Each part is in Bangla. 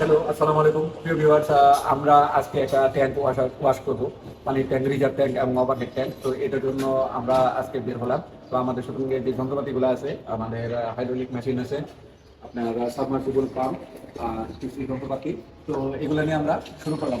হ্যালো, আসসালামু আলাইকুম। প্রিয় ভিউয়ার্স আমরা আজকে একটা ট্যাঙ্ক ওয়াশ ওয়াশ করব। মানে ট্যাঙ্ক রিজার্ভ ট্যাঙ্ক এবং ওভারহেড ট্যাঙ্ক তো এটার জন্য আমরা আজকে বের হলাম। তো আমাদের সঙ্গে যে যন্ত্রপাতিগুলো আছে, আমাদের হাইড্রোলিক মেশিন আছে, আপনার সাবমার্সিবল পাম্প কিছু যন্ত্রপাতি। তো এগুলো নিয়ে আমরা শুরু করলাম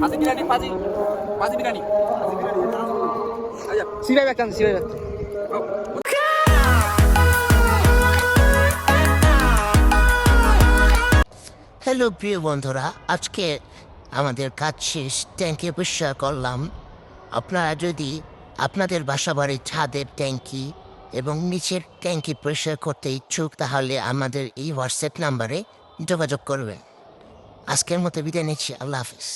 পাজি বিরিয়ানি পাজি। পাজি বিরিয়ানি। সিরাই রাখতাম সিরাই রাখতাম হ্যালো প্রিয় বন্ধুরা আজকে আমাদের কাজ শেষ। ট্যাঙ্কি পরিষ্কার করলাম। আপনারা যদি আপনাদের বাসা বাড়ির ছাদের ট্যাঙ্কি এবং নিচের ট্যাঙ্কি পরিষ্কার করতে ইচ্ছুক তাহলে আমাদের এই হোয়াটসঅ্যাপ নাম্বারে যোগাযোগ করবেন। আজকের মতো বিদায় নিচ্ছি আল্লাহ হাফিজ।